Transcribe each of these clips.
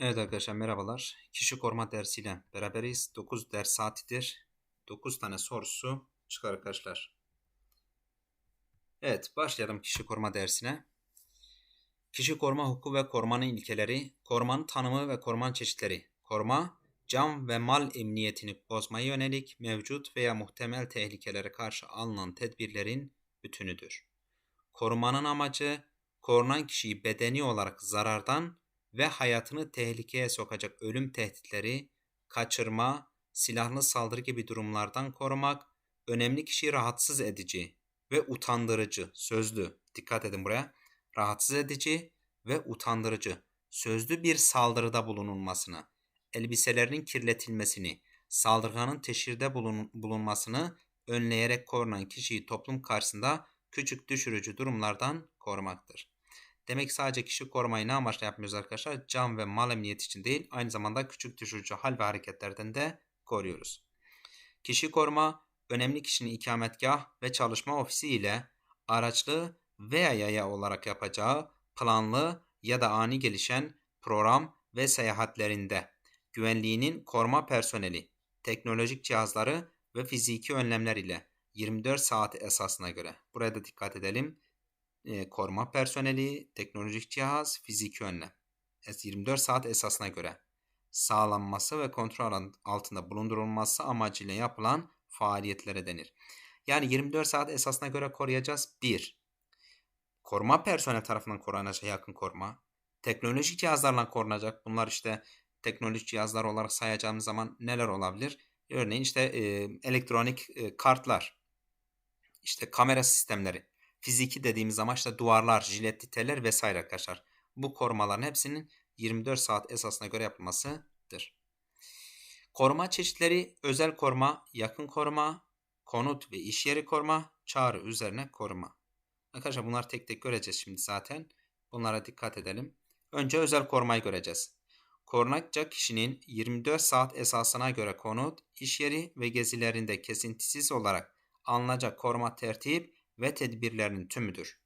Evet arkadaşlar merhabalar. Kişi koruma dersiyle beraberiz. 9 ders saatidir. 9 tane sorusu çıkar arkadaşlar. Evet başlayalım kişi koruma dersine. Kişi koruma hukuku ve korumanın ilkeleri, korumanın tanımı ve korumanın çeşitleri. Koruma, can ve mal emniyetini bozmaya yönelik mevcut veya muhtemel tehlikelere karşı alınan tedbirlerin bütünüdür. Korumanın amacı, korunan kişiyi bedeni olarak zarardan ve hayatını tehlikeye sokacak ölüm tehditleri, kaçırma, silahlı saldırı gibi durumlardan korumak, önemli kişiyi rahatsız edici ve utandırıcı, sözlü, dikkat edin buraya, rahatsız edici ve utandırıcı, sözlü bir saldırıda bulunulmasını, elbiselerinin kirletilmesini, saldırganın teşhirde bulun, bulunmasını önleyerek korunan kişiyi toplum karşısında küçük düşürücü durumlardan korumaktır. Demek sadece kişi korumayı ne amaçla yapmıyoruz arkadaşlar? Can ve mal emniyeti için değil, aynı zamanda küçük düşürücü hal ve hareketlerden de koruyoruz. Kişi koruma, önemli kişinin ikametgah ve çalışma ofisi ile araçlı veya yaya olarak yapacağı planlı ya da ani gelişen program ve seyahatlerinde güvenliğinin koruma personeli, teknolojik cihazları ve fiziki önlemler ile 24 saat esasına göre. Buraya da dikkat edelim e, koruma personeli, teknolojik cihaz, fiziki önlem. 24 saat esasına göre sağlanması ve kontrol altında bulundurulması amacıyla yapılan faaliyetlere denir. Yani 24 saat esasına göre koruyacağız. 1. Koruma personel tarafından korunacak yakın koruma. Teknolojik cihazlarla korunacak. Bunlar işte teknolojik cihazlar olarak sayacağımız zaman neler olabilir? Örneğin işte e, elektronik e, kartlar, işte kamera sistemleri, Fiziki dediğimiz işte duvarlar, jiletli teller vesaire arkadaşlar. Bu korumaların hepsinin 24 saat esasına göre yapılmasıdır. Koruma çeşitleri özel koruma, yakın koruma, konut ve iş yeri koruma, çağrı üzerine koruma. Arkadaşlar bunlar tek tek göreceğiz şimdi zaten. Bunlara dikkat edelim. Önce özel korumayı göreceğiz. Korunacak kişinin 24 saat esasına göre konut, iş yeri ve gezilerinde kesintisiz olarak alınacak koruma tertip ve tedbirlerinin tümüdür.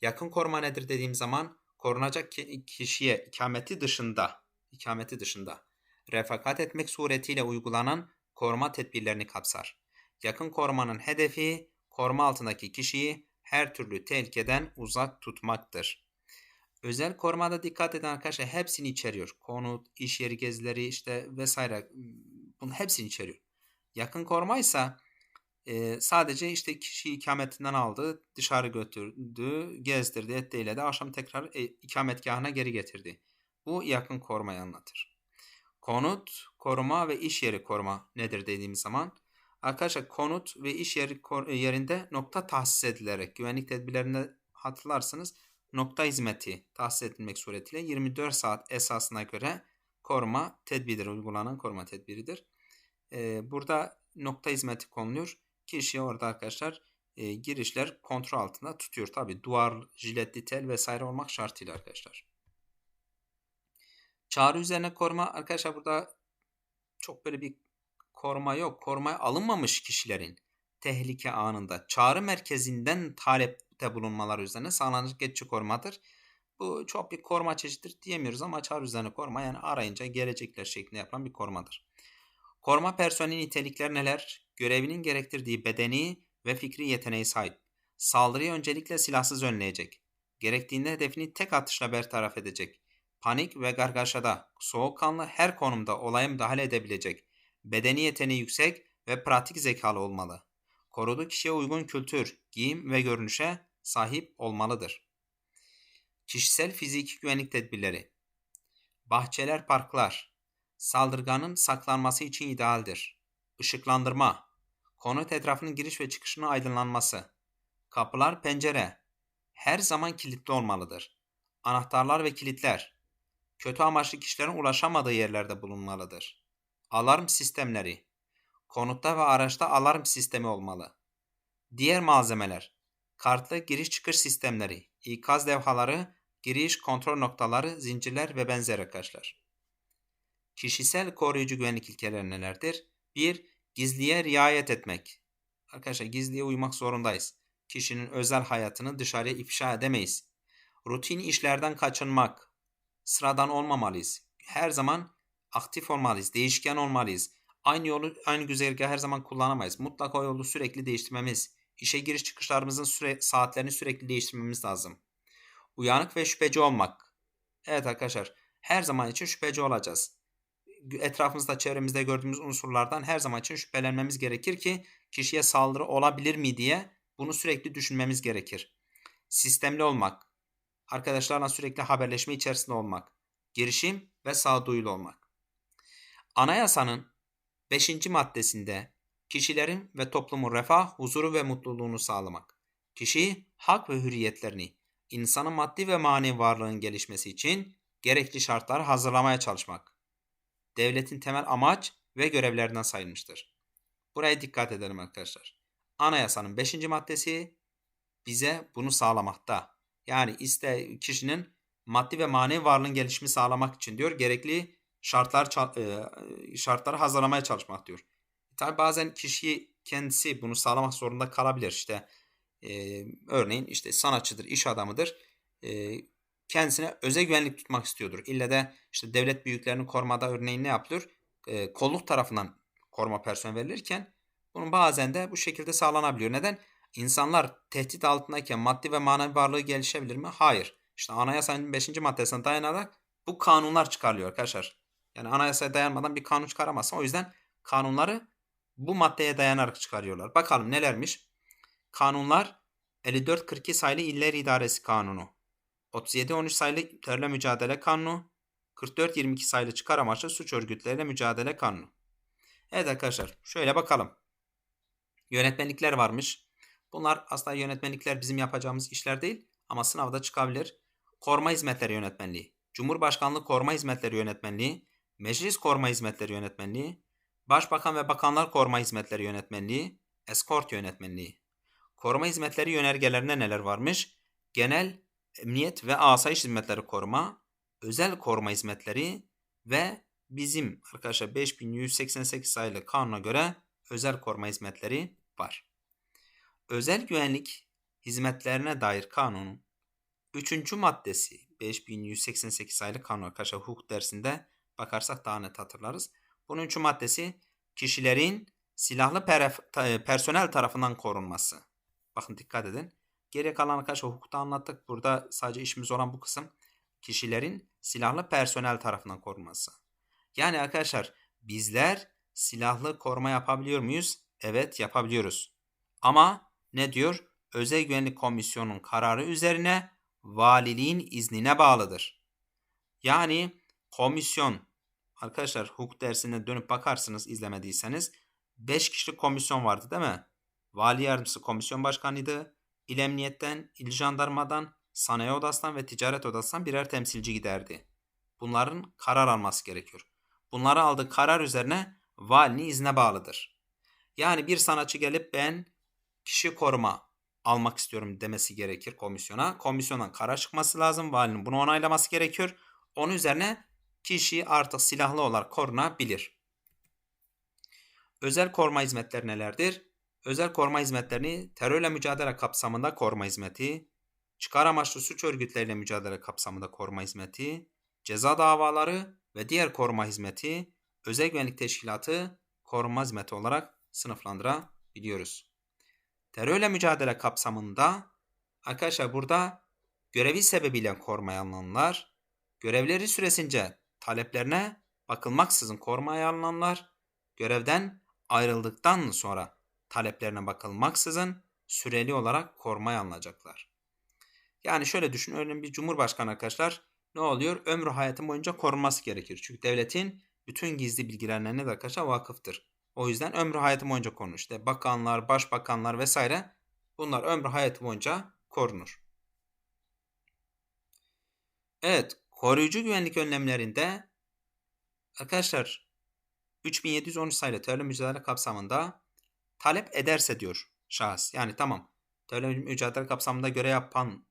Yakın koruma nedir dediğim zaman korunacak kişiye ikameti dışında, ikameti dışında refakat etmek suretiyle uygulanan koruma tedbirlerini kapsar. Yakın korumanın hedefi koruma altındaki kişiyi her türlü tehlikeden uzak tutmaktır. Özel korumada dikkat eden arkadaşlar hepsini içeriyor. Konut, iş yeri gezileri işte vesaire bunun hepsini içeriyor. Yakın koruma ise e, sadece işte kişi ikametinden aldı, dışarı götürdü, gezdirdi, etti, eyledi. Akşam tekrar e, ikametgahına geri getirdi. Bu yakın korumayı anlatır. Konut, koruma ve iş yeri koruma nedir dediğimiz zaman arkadaşlar konut ve iş yeri yerinde nokta tahsis edilerek güvenlik tedbirlerinde hatırlarsınız nokta hizmeti tahsis edilmek suretiyle 24 saat esasına göre koruma tedbiridir. Uygulanan koruma tedbiridir. Ee, burada nokta hizmeti konuluyor kişi orada arkadaşlar e, girişler kontrol altında tutuyor. Tabi duvar, jiletli tel vesaire olmak şartıyla arkadaşlar. Çağrı üzerine koruma arkadaşlar burada çok böyle bir koruma yok. Korumaya alınmamış kişilerin tehlike anında çağrı merkezinden talepte bulunmalar üzerine sağlanacak geçici korumadır. Bu çok bir koruma çeşididir diyemiyoruz ama çağrı üzerine koruma yani arayınca gelecekler şeklinde yapılan bir korumadır. Koruma personeli nitelikler neler? Görevinin gerektirdiği bedeni ve fikri yeteneği sahip. Saldırıyı öncelikle silahsız önleyecek. Gerektiğinde hedefini tek atışla bertaraf edecek. Panik ve gargaşada, soğukkanlı her konumda olaya müdahale edebilecek. Bedeni yeteneği yüksek ve pratik zekalı olmalı. Koruduğu kişiye uygun kültür, giyim ve görünüşe sahip olmalıdır. Kişisel fiziki güvenlik tedbirleri Bahçeler, parklar, saldırganın saklanması için idealdir. Işıklandırma, konut etrafının giriş ve çıkışının aydınlanması, kapılar, pencere her zaman kilitli olmalıdır. Anahtarlar ve kilitler kötü amaçlı kişilerin ulaşamadığı yerlerde bulunmalıdır. Alarm sistemleri konutta ve araçta alarm sistemi olmalı. Diğer malzemeler kartlı giriş çıkış sistemleri, ikaz levhaları, giriş kontrol noktaları, zincirler ve benzeri arkadaşlar. Kişisel koruyucu güvenlik ilkeleri nelerdir? 1. Gizliye riayet etmek. Arkadaşlar gizliye uymak zorundayız. Kişinin özel hayatını dışarıya ifşa edemeyiz. Rutin işlerden kaçınmak. Sıradan olmamalıyız. her zaman aktif olmalıyız, değişken olmalıyız. Aynı yolu, aynı güzergahı her zaman kullanamayız. Mutlaka yolu sürekli değiştirmemiz, işe giriş çıkışlarımızın süre, saatlerini sürekli değiştirmemiz lazım. Uyanık ve şüpheci olmak. Evet arkadaşlar, her zaman için şüpheci olacağız. Etrafımızda, çevremizde gördüğümüz unsurlardan her zaman için şüphelenmemiz gerekir ki kişiye saldırı olabilir mi diye bunu sürekli düşünmemiz gerekir. Sistemli olmak, arkadaşlarla sürekli haberleşme içerisinde olmak, girişim ve sağduyulu olmak. Anayasanın 5. maddesinde kişilerin ve toplumun refah, huzuru ve mutluluğunu sağlamak, kişi hak ve hürriyetlerini, insanın maddi ve manevi varlığın gelişmesi için gerekli şartlar hazırlamaya çalışmak. Devletin temel amaç ve görevlerinden sayılmıştır. Buraya dikkat edelim arkadaşlar. Anayasanın 5. maddesi bize bunu sağlamakta. Yani iste kişinin maddi ve manevi varlığın gelişimi sağlamak için diyor gerekli şartlar e, şartları hazırlamaya çalışmak diyor. Tabi bazen kişi kendisi bunu sağlamak zorunda kalabilir. İşte e, örneğin işte sanatçıdır, iş adamıdır. E, kendisine özel güvenlik tutmak istiyordur. İlle de işte devlet büyüklerini korumada örneğin ne yapılır? E, kolluk tarafından koruma personeli verilirken bunun bazen de bu şekilde sağlanabiliyor. Neden? İnsanlar tehdit altındayken maddi ve manevi varlığı gelişebilir mi? Hayır. İşte anayasanın 5. maddesine dayanarak bu kanunlar çıkarılıyor arkadaşlar. Yani anayasaya dayanmadan bir kanun çıkaramazsın. O yüzden kanunları bu maddeye dayanarak çıkarıyorlar. Bakalım nelermiş? Kanunlar 54-42 sayılı İller İdaresi Kanunu, 37-13 sayılı terörle mücadele kanunu, 44-22 sayılı çıkar amaçlı suç örgütleriyle mücadele kanunu. Evet arkadaşlar şöyle bakalım. Yönetmenlikler varmış. Bunlar aslında yönetmenlikler bizim yapacağımız işler değil ama sınavda çıkabilir. Koruma Hizmetleri Yönetmenliği, Cumhurbaşkanlığı Koruma Hizmetleri Yönetmenliği, Meclis Koruma Hizmetleri Yönetmenliği, Başbakan ve Bakanlar Koruma Hizmetleri Yönetmenliği, Eskort Yönetmenliği. Koruma hizmetleri yönergelerinde neler varmış? Genel emniyet ve asayiş hizmetleri koruma, özel koruma hizmetleri ve bizim arkadaşlar 5188 sayılı kanuna göre özel koruma hizmetleri var. Özel güvenlik hizmetlerine dair kanunun 3. maddesi 5188 sayılı kanun arkadaşlar hukuk dersinde bakarsak daha net hatırlarız. Bunun 3. maddesi kişilerin silahlı personel tarafından korunması. Bakın dikkat edin. Geri kalan arkadaşlar hukukta anlattık. Burada sadece işimiz olan bu kısım kişilerin silahlı personel tarafından korunması. Yani arkadaşlar bizler silahlı koruma yapabiliyor muyuz? Evet yapabiliyoruz. Ama ne diyor? Özel Güvenlik Komisyonu'nun kararı üzerine valiliğin iznine bağlıdır. Yani komisyon arkadaşlar hukuk dersine dönüp bakarsınız izlemediyseniz 5 kişilik komisyon vardı değil mi? Vali yardımcısı komisyon başkanıydı. İl Emniyet'ten, İl Jandarmadan, Sanayi Odası'ndan ve Ticaret Odası'ndan birer temsilci giderdi. Bunların karar alması gerekiyor. Bunları aldığı karar üzerine valinin izne bağlıdır. Yani bir sanatçı gelip ben kişi koruma almak istiyorum demesi gerekir komisyona. Komisyondan karar çıkması lazım. Valinin bunu onaylaması gerekiyor. Onun üzerine kişi artık silahlı olarak korunabilir. Özel koruma hizmetleri nelerdir? Özel koruma hizmetlerini terörle mücadele kapsamında koruma hizmeti, çıkar amaçlı suç örgütleriyle mücadele kapsamında koruma hizmeti, ceza davaları ve diğer koruma hizmeti, özel güvenlik teşkilatı koruma hizmeti olarak sınıflandırabiliyoruz. Terörle mücadele kapsamında arkadaşlar burada görevi sebebiyle korumaya alınanlar, görevleri süresince taleplerine bakılmaksızın korumaya alınanlar, görevden ayrıldıktan sonra taleplerine bakılmaksızın süreli olarak korumaya alınacaklar. Yani şöyle düşün örneğin bir cumhurbaşkanı arkadaşlar ne oluyor? Ömrü hayatı boyunca korunması gerekir. Çünkü devletin bütün gizli bilgilerine ne arkadaşlar vakıftır. O yüzden ömrü hayatı boyunca korunur. İşte bakanlar, başbakanlar vesaire bunlar ömrü hayatı boyunca korunur. Evet, koruyucu güvenlik önlemlerinde arkadaşlar 3713 sayılı terörle mücadele kapsamında talep ederse diyor şahıs. Yani tamam terörle mücadele kapsamında görev yapan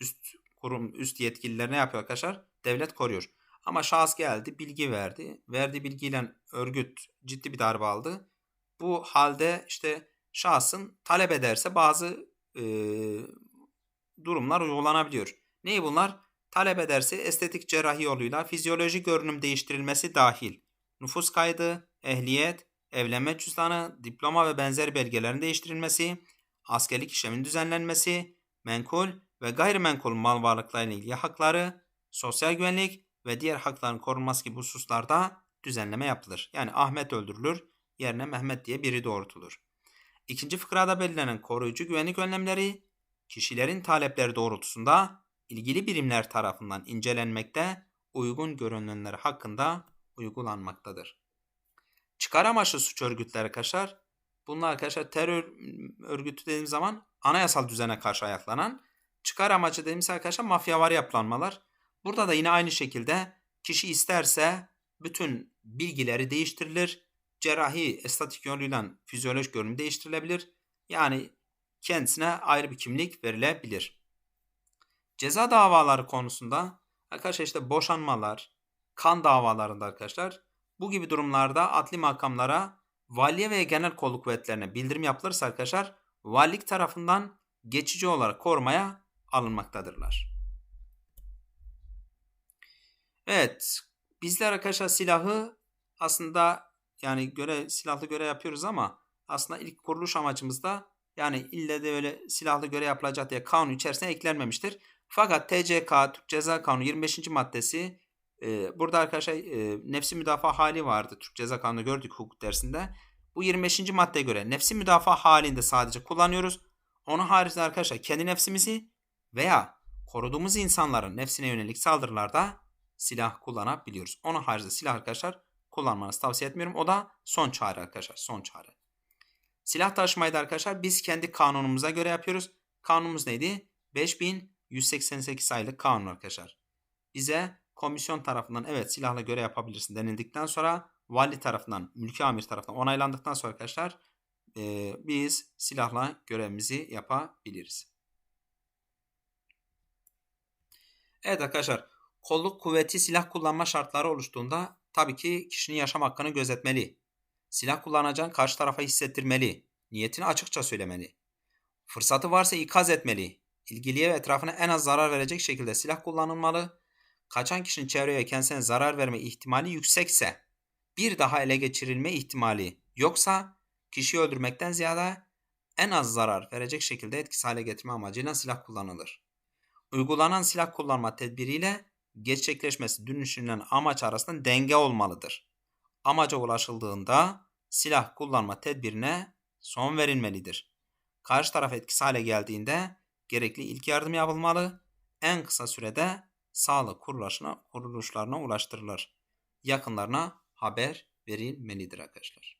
üst kurum, üst yetkililer ne yapıyor arkadaşlar? Devlet koruyor. Ama şahıs geldi, bilgi verdi. Verdiği bilgiyle örgüt ciddi bir darbe aldı. Bu halde işte şahsın talep ederse bazı e, durumlar uygulanabiliyor. Neyi bunlar? talep ederse estetik cerrahi yoluyla fizyoloji görünüm değiştirilmesi dahil nüfus kaydı, ehliyet, evlenme cüzdanı, diploma ve benzeri belgelerin değiştirilmesi, askerlik işleminin düzenlenmesi, menkul ve gayrimenkul mal varlıklarıyla ilgili hakları, sosyal güvenlik ve diğer hakların korunması gibi hususlarda düzenleme yapılır. Yani Ahmet öldürülür, yerine Mehmet diye biri doğrultulur. İkinci fıkrada belirlenen koruyucu güvenlik önlemleri, kişilerin talepleri doğrultusunda ilgili birimler tarafından incelenmekte, uygun görünenler hakkında uygulanmaktadır. Çıkar amaçlı suç örgütleri arkadaşlar, bunlar arkadaşlar terör örgütü dediğimiz zaman anayasal düzene karşı ayaklanan, çıkar amacı dediğimiz arkadaşlar mafyavari yapılanmalar. Burada da yine aynı şekilde kişi isterse bütün bilgileri değiştirilir. Cerrahi estetik yoluyla fizyolojik görünüm değiştirilebilir. Yani kendisine ayrı bir kimlik verilebilir. Ceza davaları konusunda arkadaşlar işte boşanmalar, kan davalarında arkadaşlar bu gibi durumlarda adli makamlara valiye ve genel kolluk kuvvetlerine bildirim yapılırsa arkadaşlar valilik tarafından geçici olarak korumaya alınmaktadırlar. Evet bizler arkadaşlar silahı aslında yani göre silahlı göre yapıyoruz ama aslında ilk kuruluş amacımızda yani ille de öyle silahlı göre yapılacak diye kanun içerisine eklenmemiştir. Fakat TCK Türk Ceza Kanunu 25. maddesi e, burada arkadaşlar e, nefsi müdafaa hali vardı. Türk Ceza Kanunu gördük hukuk dersinde. Bu 25. maddeye göre nefsi müdafaa halinde sadece kullanıyoruz. Onun haricinde arkadaşlar kendi nefsimizi veya koruduğumuz insanların nefsine yönelik saldırılarda silah kullanabiliyoruz. Onun haricinde silah arkadaşlar kullanmanızı tavsiye etmiyorum. O da son çare arkadaşlar. Son çare. Silah taşımayı da arkadaşlar biz kendi kanunumuza göre yapıyoruz. Kanunumuz neydi? 5188 sayılı kanun arkadaşlar. Bize komisyon tarafından evet silahla göre yapabilirsin denildikten sonra vali tarafından, mülki amir tarafından onaylandıktan sonra arkadaşlar e, biz silahla görevimizi yapabiliriz. Evet arkadaşlar kolluk kuvveti silah kullanma şartları oluştuğunda tabii ki kişinin yaşam hakkını gözetmeli. Silah kullanacağını karşı tarafa hissettirmeli. Niyetini açıkça söylemeli. Fırsatı varsa ikaz etmeli. İlgiliye ve etrafına en az zarar verecek şekilde silah kullanılmalı. Kaçan kişinin çevreye kendisine zarar verme ihtimali yüksekse, bir daha ele geçirilme ihtimali yoksa kişiyi öldürmekten ziyade en az zarar verecek şekilde etkisiz hale getirme amacıyla silah kullanılır. Uygulanan silah kullanma tedbiriyle gerçekleşmesi düşünülen amaç arasında denge olmalıdır. Amaca ulaşıldığında silah kullanma tedbirine son verilmelidir. Karşı taraf etkisiz hale geldiğinde gerekli ilk yardım yapılmalı, en kısa sürede sağlık kuruluşlarına, kuruluşlarına ulaştırılır. Yakınlarına haber verilmelidir arkadaşlar.